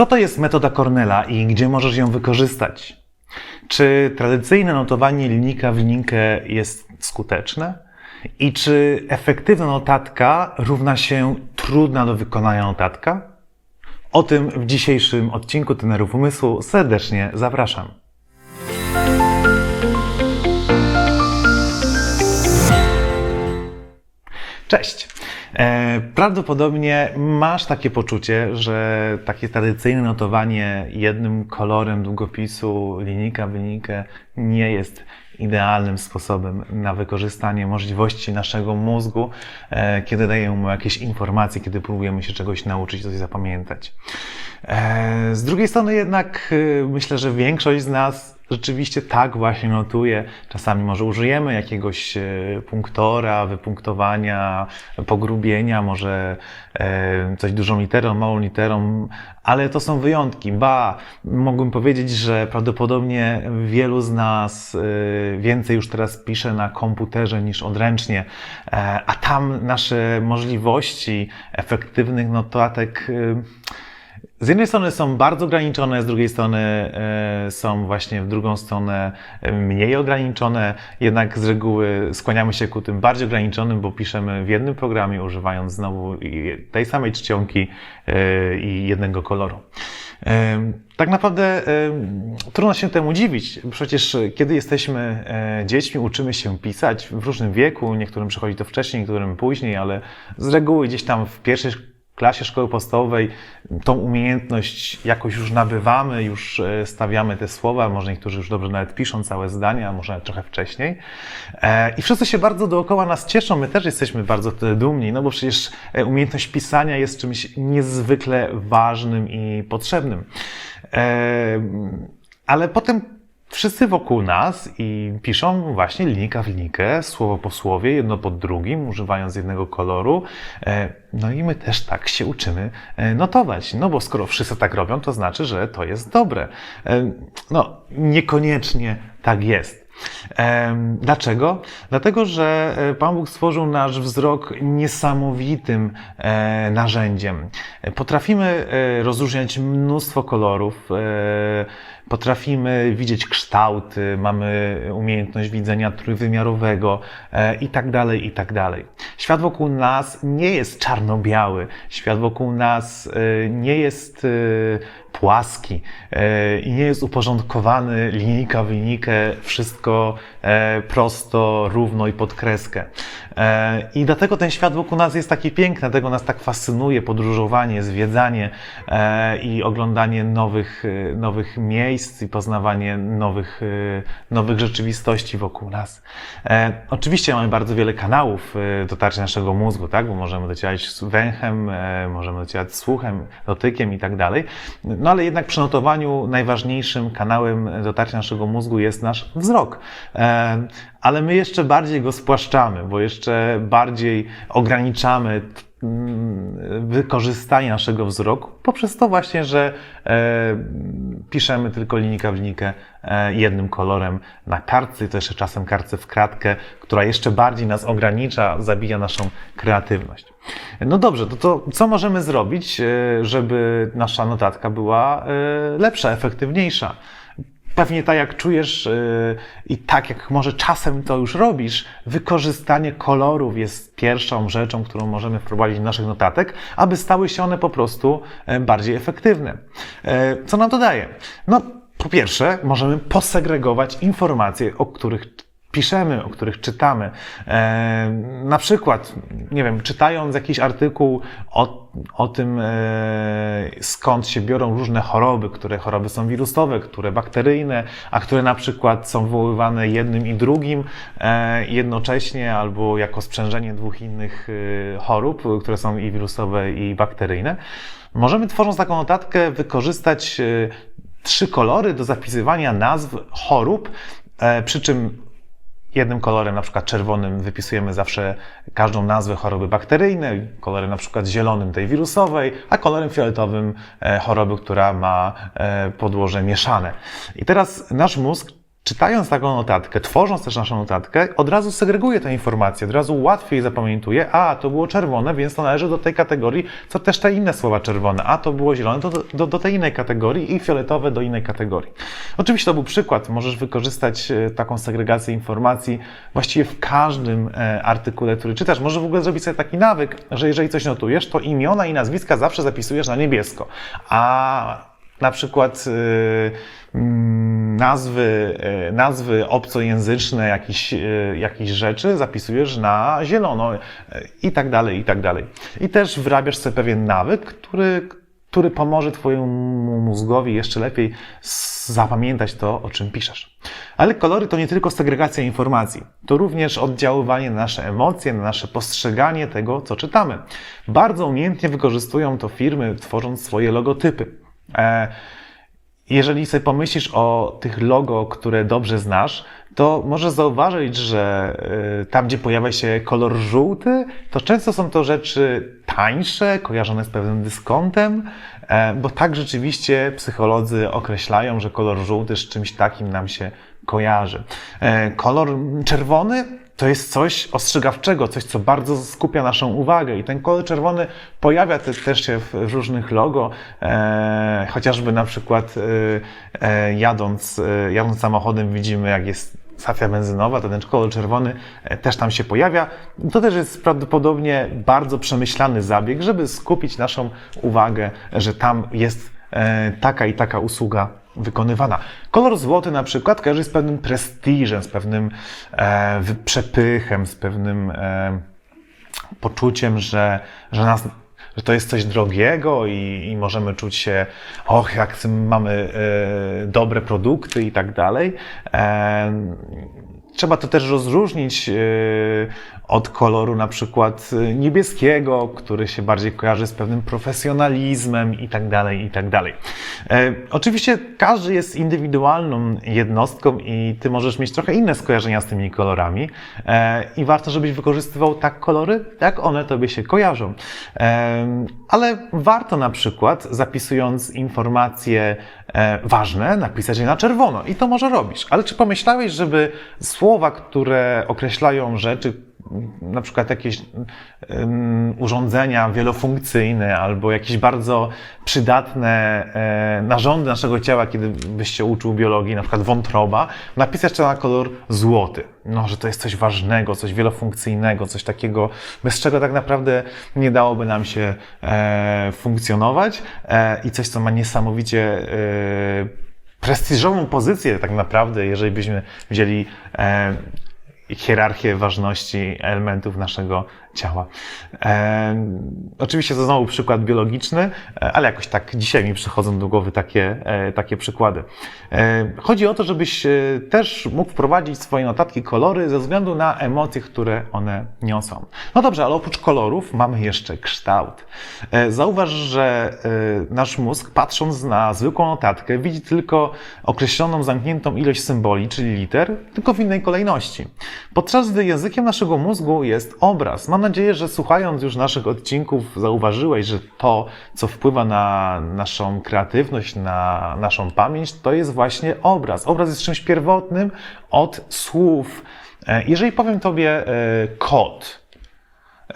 Co to jest metoda Cornella i gdzie możesz ją wykorzystać? Czy tradycyjne notowanie linijka w linijkę jest skuteczne? I czy efektywna notatka równa się trudna do wykonania notatka? O tym w dzisiejszym odcinku Tenerów Umysłu serdecznie zapraszam. Cześć. E, Prawdopodobnie masz takie poczucie, że takie tradycyjne notowanie jednym kolorem długopisu, linijka w linijkę nie jest idealnym sposobem na wykorzystanie możliwości naszego mózgu, e, kiedy dajemy mu jakieś informacje, kiedy próbujemy się czegoś nauczyć, coś zapamiętać. E, Z drugiej strony jednak myślę, że większość z nas rzeczywiście tak właśnie notuje. Czasami może użyjemy jakiegoś e, punktora, wypunktowania, pogrubienia, może e, coś dużą literą, małą literą, ale to są wyjątki. Ba, mógłbym powiedzieć, że prawdopodobnie wielu z nas e, więcej już teraz pisze na komputerze niż odręcznie, a tam nasze możliwości efektywnych notatek z jednej strony są bardzo ograniczone, z drugiej strony e, są właśnie w drugą stronę e, mniej ograniczone, jednak z reguły skłaniamy się ku tym bardziej ograniczonym, bo piszemy w jednym programie, używając znowu tej samej czcionki e, i jednego koloru. Tak naprawdę trudno się temu dziwić. Przecież kiedy jesteśmy dziećmi, uczymy się pisać w różnym wieku. Niektórym przychodzi to wcześniej, niektórym później, ale z reguły gdzieś tam w pierwszej klasie szkoły podstawowej tą umiejętność jakoś już nabywamy, już e, stawiamy te słowa, może niektórzy już dobrze nawet piszą całe zdania, może trochę wcześniej. E, I wszyscy się bardzo dookoła nas cieszą, my też jesteśmy bardzo dumni, no bo przecież e, umiejętność pisania jest czymś niezwykle ważnym i potrzebnym. Ale potem Wszyscy wokół nas i piszą właśnie linijka w linijkę, słowo po słowie, jedno po drugim, używając jednego koloru. E, No i my też tak się uczymy e, notować. No bo skoro wszyscy tak robią, to znaczy, że to jest dobre. E, No, niekoniecznie tak jest. Dlaczego? Dlatego, że Pan Bóg stworzył nasz wzrok niesamowitym narzędziem. Potrafimy rozróżniać mnóstwo kolorów, potrafimy widzieć kształty, mamy umiejętność widzenia trójwymiarowego e, i tak dalej, i tak dalej. Świat wokół nas nie jest czarno-biały, świat wokół nas e, nie jest e, płaski i nie jest uporządkowany linijka w linijkę, wszystko prosto, równo i pod kreskę. I dlatego ten świat wokół nas jest taki piękny, dlatego nas tak fascynuje podróżowanie, zwiedzanie i oglądanie nowych, nowych miejsc i poznawanie nowych, e, nowych rzeczywistości wokół nas. E, Oczywiście mamy bardzo wiele kanałów e, dotarcia naszego mózgu, tak? bo możemy docierać węchem, e, możemy docierać słuchem, dotykiem i tak dalej. No ale jednak przy notowaniu najważniejszym kanałem dotarcia naszego mózgu jest nasz wzrok. E, Ale my jeszcze bardziej go spłaszczamy, bo jeszcze bardziej ograniczamy wykorzystanie naszego wzroku poprzez to właśnie, że e, piszemy tylko linijka w linijkę e, jednym kolorem na kartce, i to jeszcze czasem kartce w kratkę, która jeszcze bardziej nas ogranicza, zabija naszą kreatywność. No dobrze, to, to co możemy zrobić, e, żeby nasza notatka była e, lepsza, efektywniejsza? Pewnie tak jak czujesz yy, i tak jak może czasem to już robisz, wykorzystanie kolorów jest pierwszą rzeczą, którą możemy wprowadzić do naszych notatek, aby stały się one po prostu e, bardziej efektywne. E, Co nam to daje? No, po pierwsze, możemy posegregować informacje, o których piszemy, o których czytamy. E, na przykład, nie wiem, czytając jakiś artykuł o, o tym, e, skąd się biorą różne choroby, które choroby są wirusowe, które bakteryjne, a które na przykład są wywoływane jednym i drugim e, jednocześnie albo jako sprzężenie dwóch innych e, chorób, które są i wirusowe, i bakteryjne. Możemy tworząc taką notatkę wykorzystać e, trzy kolory do zapisywania nazw chorób, e, przy czym jednym kolorem, na przykład czerwonym, wypisujemy zawsze każdą nazwę choroby bakteryjnej, kolorem na przykład zielonym tej wirusowej, a kolorem fioletowym e, choroby, która ma e, podłoże mieszane. I teraz nasz mózg czytając taką notatkę, tworząc też naszą notatkę, od razu segreguje tę informację, od razu łatwiej zapamiętuje, a to było czerwone, więc to należy do tej kategorii, co też te inne słowa czerwone, a to było zielone, to do, do, do tej innej kategorii i fioletowe do innej kategorii. Oczywiście to był przykład, możesz wykorzystać e, taką segregację informacji właściwie w każdym e, artykule, który czytasz. Możesz w ogóle zrobić sobie taki nawyk, że jeżeli coś notujesz, to imiona i nazwiska zawsze zapisujesz na niebiesko, a na przykład y, mm, nazwy, y, nazwy obcojęzyczne jakichś, y, jakichś rzeczy zapisujesz na zielono y, i tak dalej, i tak dalej. I też wyrabiasz sobie pewien nawyk, który, który pomoże Twojemu mózgowi jeszcze lepiej zapamiętać to, o czym piszesz. Ale kolory to nie tylko segregacja informacji, to również oddziaływanie na nasze emocje, na nasze postrzeganie tego, co czytamy. Bardzo umiejętnie wykorzystują to firmy, tworząc swoje logotypy. E, jeżeli sobie pomyślisz o tych logo, które dobrze znasz, to możesz zauważyć, że y, tam, gdzie pojawia się kolor żółty, to często są to rzeczy tańsze, kojarzone z pewnym dyskontem, e, bo tak rzeczywiście psycholodzy określają, że kolor żółty z czymś takim nam się kojarzy. E, Kolor czerwony to jest coś ostrzegawczego, coś, co bardzo skupia naszą uwagę. I ten kolor czerwony pojawia te, też się w różnych logo, e, chociażby na przykład e, e, jadąc, e, jadąc samochodem widzimy, jak jest stacja benzynowa, to ten kolor czerwony e, też tam się pojawia. To też jest prawdopodobnie bardzo przemyślany zabieg, żeby skupić naszą uwagę, że tam jest taka i taka usługa wykonywana. Kolor złoty na przykład kojarzy z pewnym prestiżem, z pewnym e, przepychem, z pewnym e, poczuciem, że, że, nas, że to jest coś drogiego i, i możemy czuć się, och, jak mamy e, dobre produkty i tak dalej. E, Trzeba to też rozróżnić e, od koloru na przykład e, niebieskiego, który się bardziej kojarzy z pewnym profesjonalizmem i tak dalej, i tak. E, Oczywiście każdy jest indywidualną jednostką i ty możesz mieć trochę inne skojarzenia z tymi kolorami i warto, żebyś wykorzystywał tak kolory, jak one tobie się kojarzą. Ale warto na przykład, zapisując informacje ważne, napisać je na czerwono i to może robisz. Ale czy pomyślałeś, żeby słowa, które określają rzeczy, na przykład jakieś urządzenia wielofunkcyjne albo jakieś bardzo przydatne e, narządy naszego ciała, kiedy byś się uczył biologii, na przykład wątroba, napisać to na kolor złoty. No, że to jest coś ważnego, coś wielofunkcyjnego, coś takiego, bez czego tak naprawdę nie dałoby nam się e, funkcjonować e, i coś, co ma niesamowicie prestiżową pozycję tak naprawdę, jeżeli byśmy wzięli hierarchię ważności elementów naszego ciała. E, oczywiście to znowu przykład biologiczny, e, ale jakoś tak dzisiaj mi przychodzą do głowy takie, e, takie przykłady. E, chodzi o to, żebyś e, też mógł wprowadzić swoje notatki kolory ze względu na emocje, które one niosą. No dobrze, ale oprócz kolorów mamy jeszcze kształt. E, zauważ, że e, nasz mózg, patrząc na zwykłą notatkę, widzi tylko określoną, zamkniętą ilość symboli, czyli liter, tylko w innej kolejności. Podczas gdy językiem naszego mózgu jest obraz. Mam nadzieję, że słuchając już naszych odcinków, zauważyłeś, że to, co wpływa na naszą kreatywność, na naszą pamięć, to jest właśnie obraz. Obraz jest czymś pierwotnym od słów. E, Jeżeli powiem Tobie e, kot,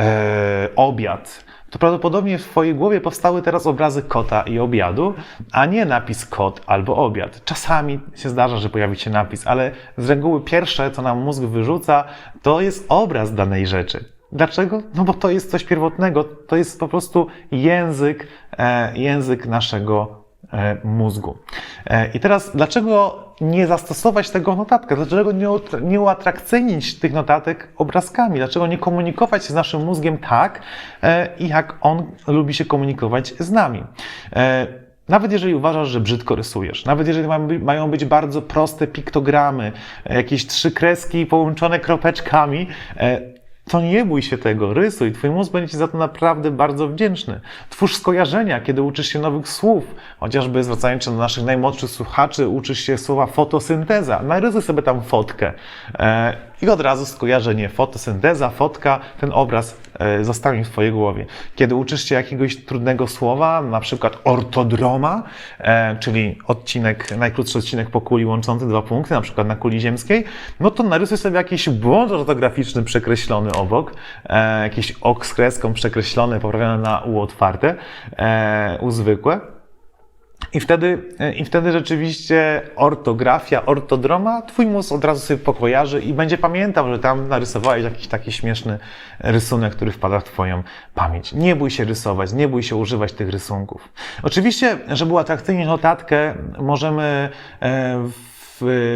e, obiad, to prawdopodobnie w Twojej głowie powstały teraz obrazy kota i obiadu, a nie napis kot albo obiad. Czasami się zdarza, że pojawi się napis, ale z reguły pierwsze, co nam mózg wyrzuca, to jest obraz danej rzeczy. Dlaczego? No bo to jest coś pierwotnego, to jest po prostu język, e, język naszego e, mózgu. E, I teraz, dlaczego nie zastosować tego w notatkach? Dlaczego nie, nie uatrakcyjnić tych notatek obrazkami? Dlaczego nie komunikować się z naszym mózgiem tak, jak on lubi się komunikować z nami? Nawet jeżeli uważasz, że brzydko rysujesz, nawet jeżeli mają być, bardzo proste piktogramy, jakieś trzy kreski połączone kropeczkami, to nie bój się tego, rysuj. Twój mózg będzie Ci za to naprawdę bardzo wdzięczny. Twórz skojarzenia, kiedy uczysz się nowych słów. Chociażby zwracając się do naszych najmłodszych słuchaczy, uczysz się słowa fotosynteza. Narysuj sobie tam fotkę. E, I od razu skojarzenie fotosynteza, fotka, ten obraz e, zostanie w Twojej głowie. Kiedy uczysz się jakiegoś trudnego słowa, na przykład ortodroma, e, czyli odcinek, najkrótszy odcinek po kuli łączący dwa punkty, na przykład na kuli ziemskiej, no to narysuj sobie jakiś błąd ortograficzny przekreślony obok, e, jakiś ok z kreską przekreślony, poprawiony na u otwarte, u zwykłe. I wtedy, I wtedy rzeczywiście ortografia, ortodroma, twój mózg od razu sobie pokojarzy i będzie pamiętał, że tam narysowałeś jakiś taki śmieszny rysunek, który wpada w twoją pamięć. Nie bój się rysować, nie bój się używać tych rysunków. Oczywiście, żeby uatrakcyjnić notatkę, możemy e, w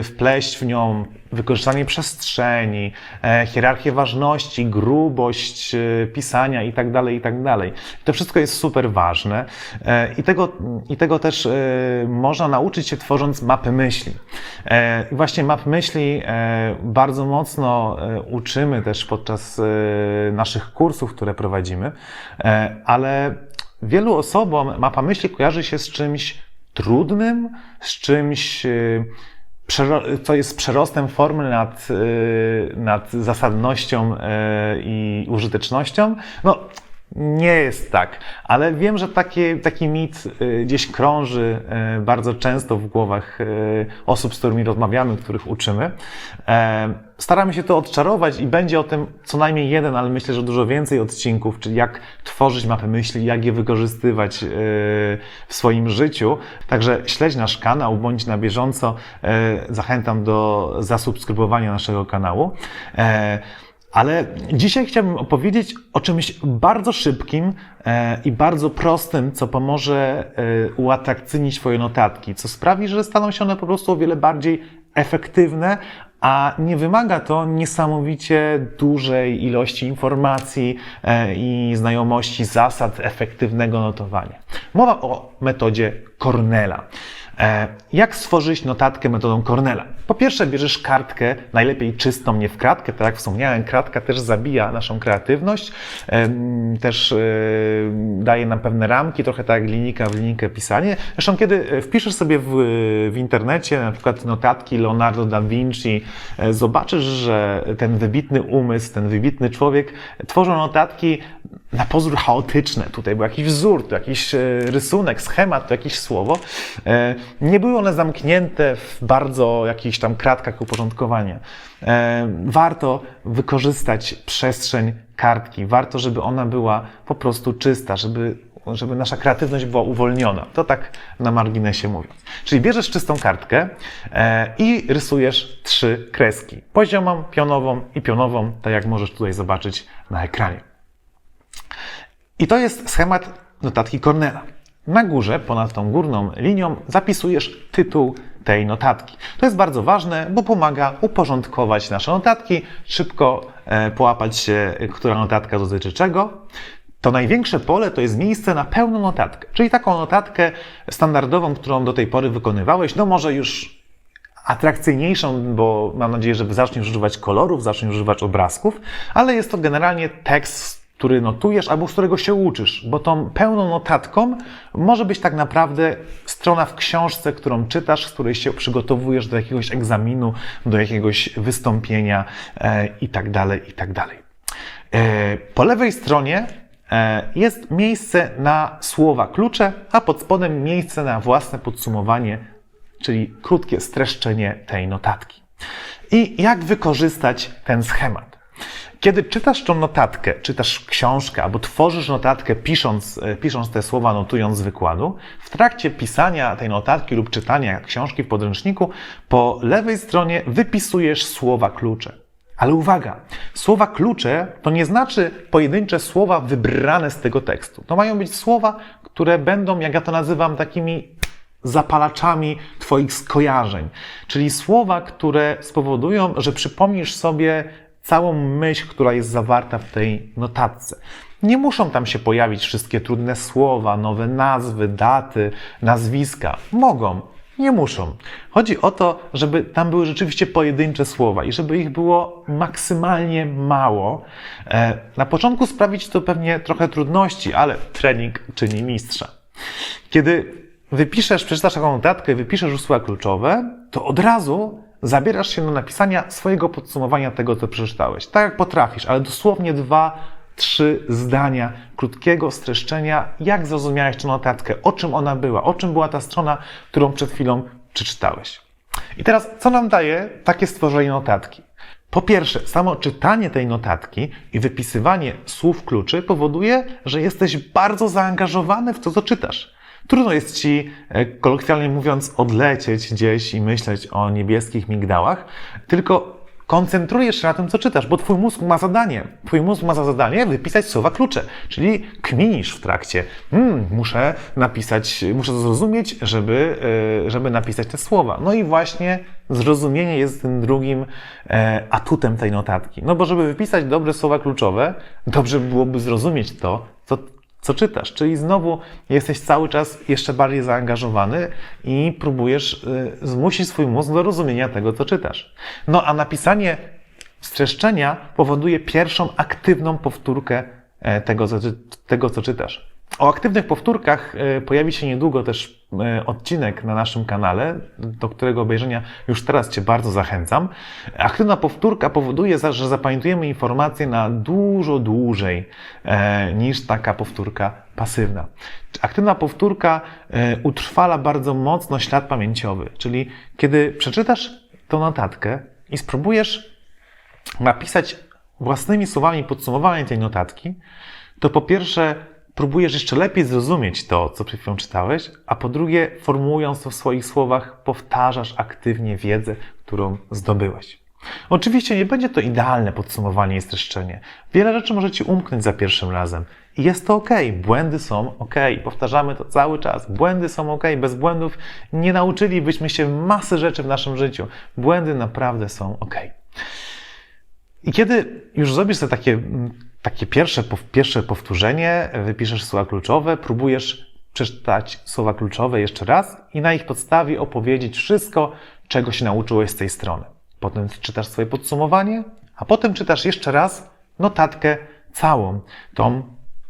wpleść w nią wykorzystanie przestrzeni, e, hierarchię ważności, grubość e, pisania itd., tak itd. Tak to wszystko jest super ważne e, i tego, i tego też można nauczyć się tworząc mapy myśli. I właśnie map myśli bardzo mocno uczymy też podczas naszych kursów, które prowadzimy, ale wielu osobom mapa myśli kojarzy się z czymś trudnym, z czymś co jest przerostem formy nad, y, nad zasadnością y, i użytecznością. No, nie jest tak, ale wiem, że taki, taki mit y, gdzieś krąży bardzo często w głowach osób, z którymi rozmawiamy, których uczymy. E, staramy się to odczarować i będzie o tym co najmniej jeden, ale myślę, że dużo więcej odcinków, czyli jak tworzyć mapy myśli, jak je wykorzystywać e, w swoim życiu. Także śledź nasz kanał, bądź na bieżąco. E, zachęcam do zasubskrybowania naszego kanału. E, ale dzisiaj chciałbym opowiedzieć o czymś bardzo szybkim i bardzo prostym, co pomoże uatrakcyjnić Twoje notatki, co sprawi, że staną się one po prostu o wiele bardziej efektywne, a nie wymaga to niesamowicie dużej ilości informacji e, i znajomości zasad efektywnego notowania. Mowa o metodzie Cornella. E, jak stworzyć notatkę metodą Cornella? Po pierwsze, bierzesz kartkę, najlepiej czystą, nie w kratkę. Tak jak wspomniałem, kratka też zabija naszą kreatywność, też e, daje nam pewne ramki, trochę tak jak linijka w linijkę pisanie. Zresztą, kiedy wpiszesz sobie w, w internecie na przykład notatki Leonardo da Vinci, e, zobaczysz, że ten wybitny umysł, ten wybitny człowiek tworzą notatki na pozór chaotyczne. Tutaj był jakiś wzór, to jakiś rysunek, schemat, to jakieś słowo. Nie były one zamknięte w bardzo jakichś tam kratkach uporządkowania. E, warto wykorzystać przestrzeń kartki, warto, żeby ona była po prostu czysta, żeby, żeby nasza kreatywność była uwolniona. To tak na marginesie mówiąc. Czyli bierzesz czystą kartkę e, i rysujesz trzy kreski. Poziomą, pionową i pionową, tak jak możesz tutaj zobaczyć na ekranie. I to jest schemat notatki Cornela. Na górze, ponad tą górną linią, zapisujesz tytuł tej notatki. To jest bardzo ważne, bo pomaga uporządkować nasze notatki, szybko e, połapać się, która notatka dotyczy czego. To największe pole to jest miejsce na pełną notatkę, czyli taką notatkę standardową, którą do tej pory wykonywałeś, no może już atrakcyjniejszą, bo mam nadzieję, że zaczniesz używać kolorów, zaczniesz używać obrazków, ale jest to generalnie tekst który notujesz albo z którego się uczysz, bo tą pełną notatką może być tak naprawdę strona w książce, którą czytasz, z której się przygotowujesz do jakiegoś egzaminu, do jakiegoś wystąpienia e, itd. Tak itd. Tak e, po lewej stronie e, jest miejsce na słowa klucze, a pod spodem miejsce na własne podsumowanie, czyli krótkie streszczenie tej notatki. I jak wykorzystać ten schemat? Kiedy czytasz tą notatkę, czytasz książkę albo tworzysz notatkę pisząc, e, pisząc te słowa, notując z wykładu, w trakcie pisania tej notatki lub czytania książki w podręczniku, po lewej stronie wypisujesz słowa klucze. Ale uwaga, słowa klucze to nie znaczy pojedyncze słowa wybrane z tego tekstu. To mają być słowa, które będą, jak ja to nazywam, takimi zapalaczami Twoich skojarzeń. Czyli słowa, które spowodują, że przypomnisz sobie całą myśl, która jest zawarta w tej notatce. Nie muszą tam się pojawić wszystkie trudne słowa, nowe nazwy, daty, nazwiska. Mogą, nie muszą. Chodzi o to, żeby tam były rzeczywiście pojedyncze słowa i żeby ich było maksymalnie mało. E, na początku sprawić to pewnie trochę trudności, ale trening czyni mistrza. Kiedy wypiszesz, przeczytasz taką notatkę i wypiszesz słowa kluczowe, to od razu zabierasz się do napisania swojego podsumowania tego, co przeczytałeś. Tak jak potrafisz, ale dosłownie dwa, trzy zdania krótkiego streszczenia, jak zrozumiałeś tę notatkę, o czym ona była, o czym była ta strona, którą przed chwilą przeczytałeś. I teraz, co nam daje takie stworzenie notatki? Po pierwsze, samo czytanie tej notatki i wypisywanie słów kluczy powoduje, że jesteś bardzo zaangażowany w to, co czytasz. Trudno jest ci, e, kolokwialnie mówiąc, odlecieć gdzieś i myśleć o niebieskich migdałach, tylko koncentrujesz się na tym, co czytasz, bo twój mózg ma zadanie. Twój mózg ma za zadanie wypisać słowa klucze, czyli kminisz w trakcie. Hmm, muszę napisać, muszę to zrozumieć, żeby, e, żeby napisać te słowa. No i właśnie zrozumienie jest tym drugim e, atutem tej notatki. No bo żeby wypisać dobre słowa kluczowe, dobrze byłoby zrozumieć to, co co czytasz. Czyli znowu jesteś cały czas jeszcze bardziej zaangażowany i próbujesz y, zmusić swój mózg do rozumienia tego, co czytasz. No a napisanie streszczenia powoduje pierwszą aktywną powtórkę e, tego, tego, co czytasz. O aktywnych powtórkach e, pojawi się niedługo też odcinek na naszym kanale, do którego obejrzenia już teraz Cię bardzo zachęcam. Aktywna powtórka powoduje, że zapamiętujemy informacje na dużo dłużej e, niż taka powtórka pasywna. Aktywna powtórka e, utrwala bardzo mocno ślad pamięciowy, czyli kiedy przeczytasz tą notatkę i spróbujesz napisać własnymi słowami podsumowanie tej notatki, to po pierwsze próbujesz jeszcze lepiej zrozumieć to, co przed chwilą czytałeś, a po drugie, formułując to w swoich słowach, powtarzasz aktywnie wiedzę, którą zdobyłeś. Oczywiście nie będzie to idealne podsumowanie i streszczenie. Wiele rzeczy może Ci umknąć za pierwszym razem. I jest to ok, błędy są ok. Powtarzamy to cały czas. Błędy są ok. Bez błędów nie nauczylibyśmy się masy rzeczy w naszym życiu. Błędy naprawdę są ok. I kiedy już zrobisz sobie takie, mm, takie pierwsze, pierwsze powtórzenie, wypiszesz słowa kluczowe, próbujesz przeczytać słowa kluczowe jeszcze raz i na ich podstawie opowiedzieć wszystko, czego się nauczyłeś z tej strony. Potem czytasz swoje podsumowanie, a potem czytasz jeszcze raz notatkę całą, tą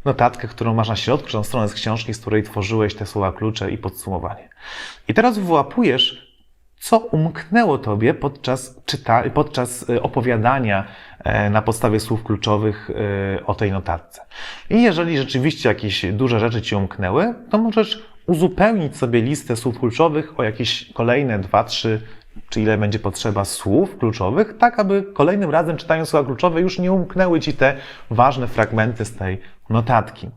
notatkę, którą masz na środku, tą stronę z książki, z której tworzyłeś te słowa klucze i podsumowanie. I teraz wyłapujesz co umknęło tobie podczas, czyta, podczas y, opowiadania e, na podstawie słów kluczowych y, o tej notatce. I jeżeli rzeczywiście jakieś duże rzeczy ci umknęły, to możesz uzupełnić sobie listę słów kluczowych o jakieś kolejne dwa, trzy, czy ile będzie potrzeba słów kluczowych, tak aby kolejnym razem czytając słowa kluczowe już nie umknęły ci te ważne fragmenty z tej notatki.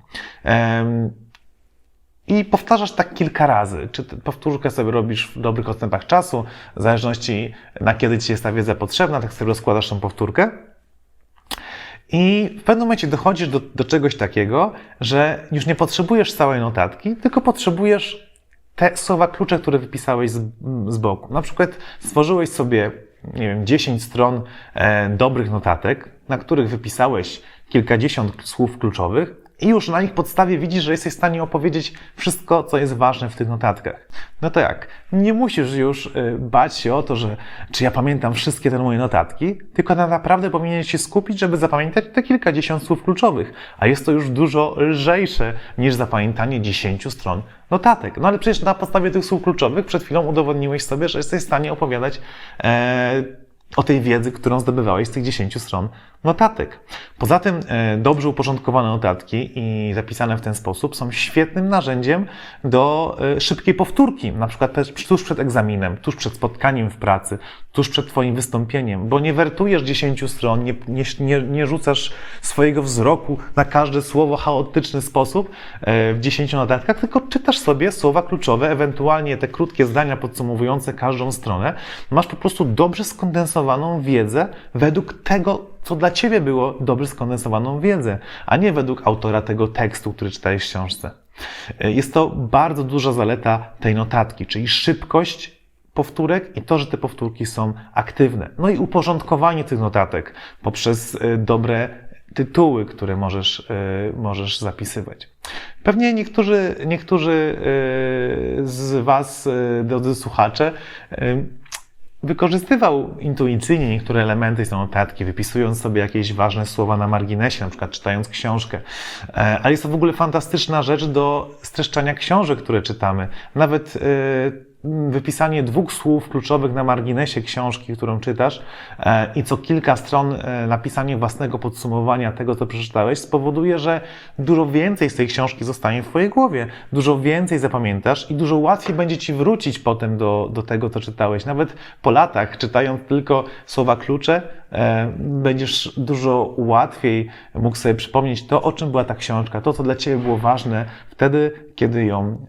I powtarzasz tak kilka razy. Czy powtórkę sobie robisz w dobrych odstępach czasu, w zależności na kiedy ci jest ta wiedza potrzebna, tak sobie rozkładasz tą powtórkę. I w pewnym momencie dochodzisz do, do czegoś takiego, że już nie potrzebujesz całej notatki, tylko potrzebujesz te słowa klucze, które wypisałeś z, z boku. Na przykład stworzyłeś sobie, nie wiem, 10 stron e, dobrych notatek, na których wypisałeś kilkadziesiąt słów kluczowych i już na ich podstawie widzisz, że jesteś w stanie opowiedzieć wszystko, co jest ważne w tych notatkach. No to jak? Nie musisz już y, bać się o to, że czy ja pamiętam wszystkie te moje notatki, tylko na naprawdę powinieneś się skupić, żeby zapamiętać te kilkadziesiąt słów kluczowych. A jest to już dużo lżejsze niż zapamiętanie 10 stron notatek. No ale przecież na podstawie tych słów kluczowych przed chwilą udowodniłeś sobie, że jesteś w stanie opowiadać e, o tej wiedzy, którą zdobywałeś z tych 10 stron notatek. Poza tym e, dobrze uporządkowane notatki i zapisane w ten sposób są świetnym narzędziem do e, szybkiej powtórki, na przykład tuż przed egzaminem, tuż przed spotkaniem w pracy, tuż przed Twoim wystąpieniem, bo nie wertujesz 10 stron, nie, nie, nie, rzucasz swojego wzroku na każde słowo chaotyczny sposób e, w 10 notatkach, tylko czytasz sobie słowa kluczowe, ewentualnie te krótkie zdania podsumowujące każdą stronę. Masz po prostu dobrze skondensowaną wiedzę według tego, co dla Ciebie było dobrze skondensowaną wiedzę, a nie według autora tego tekstu, który czytałeś w książce. E, Jest to bardzo duża zaleta tej notatki, czyli szybkość powtórek i to, że te powtórki są aktywne. No i uporządkowanie tych notatek poprzez e, dobre tytuły, które możesz, e, możesz zapisywać. Pewnie niektórzy, niektórzy z Was, drodzy słuchacze, wykorzystywał intuicyjnie niektóre elementy tej notatki, wypisując sobie jakieś ważne słowa na marginesie, na przykład czytając książkę. E, Ale jest to w ogóle fantastyczna rzecz do streszczania książek, które czytamy. Nawet mm, wypisanie dwóch słów kluczowych na marginesie książki, którą czytasz e, i co kilka stron e, napisanie własnego podsumowania tego, co przeczytałeś, spowoduje, że dużo więcej z tej książki zostanie w Twojej głowie, dużo więcej zapamiętasz i dużo łatwiej będzie Ci wrócić potem do, do tego, co czytałeś. Nawet po latach, czytając tylko słowa klucze, e, będziesz dużo łatwiej mógł sobie przypomnieć to, o czym była ta książka, to, co dla Ciebie było ważne wtedy, kiedy ją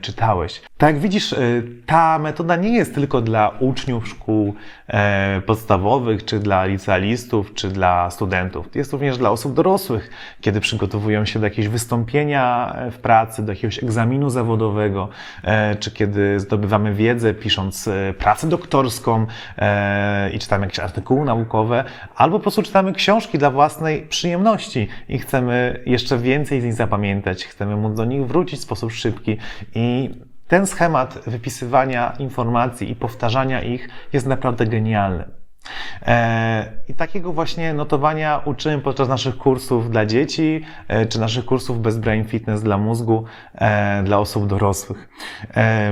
czytałeś. Tak jak widzisz, ta metoda nie jest tylko dla uczniów szkół e, podstawowych, czy dla licealistów, czy dla studentów. Jest również dla osób dorosłych, kiedy przygotowują się do jakiegoś wystąpienia w pracy, do jakiegoś egzaminu zawodowego, e, czy kiedy zdobywamy wiedzę, pisząc e, pracę doktorską i czytamy jakieś artykuły naukowe, albo po prostu czytamy książki dla własnej przyjemności i chcemy jeszcze więcej z nich zapamiętać, chcemy móc do nich wrócić w sposób szybki i ten schemat wypisywania informacji i powtarzania ich jest naprawdę genialny. E, I takiego właśnie notowania uczymy podczas naszych kursów dla dzieci, e, czy naszych kursów bez brain fitness dla mózgu, e, dla osób dorosłych.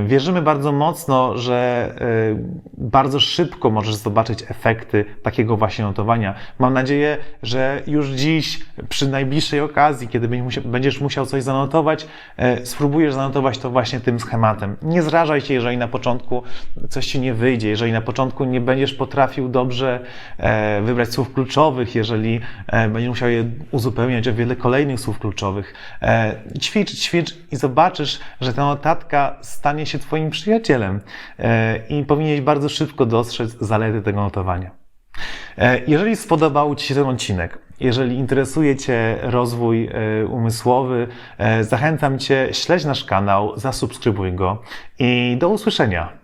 Wierzymy bardzo mocno, że bardzo szybko możesz zobaczyć efekty takiego właśnie notowania. Mam nadzieję, że już dziś, przy najbliższej okazji, kiedy będziesz musiał- coś zanotować, spróbujesz zanotować to właśnie tym schematem. Nie zrażaj się, jeżeli na początku coś ci nie wyjdzie, jeżeli na początku nie będziesz potrafił dobrze e, wybrać słów kluczowych, jeżeli e, będziesz musiał je uzupełniać o wiele kolejnych słów kluczowych. E, Ćwicz, ćwicz i zobaczysz, że ta notatka stanie się twoim przyjacielem i powinieneś bardzo szybko dostrzec zalety tego notowania. Jeżeli spodobał Ci się ten odcinek, jeżeli interesuje Cię rozwój umysłowy, zachęcam Cię, śledź nasz kanał, zasubskrybuj go i do usłyszenia.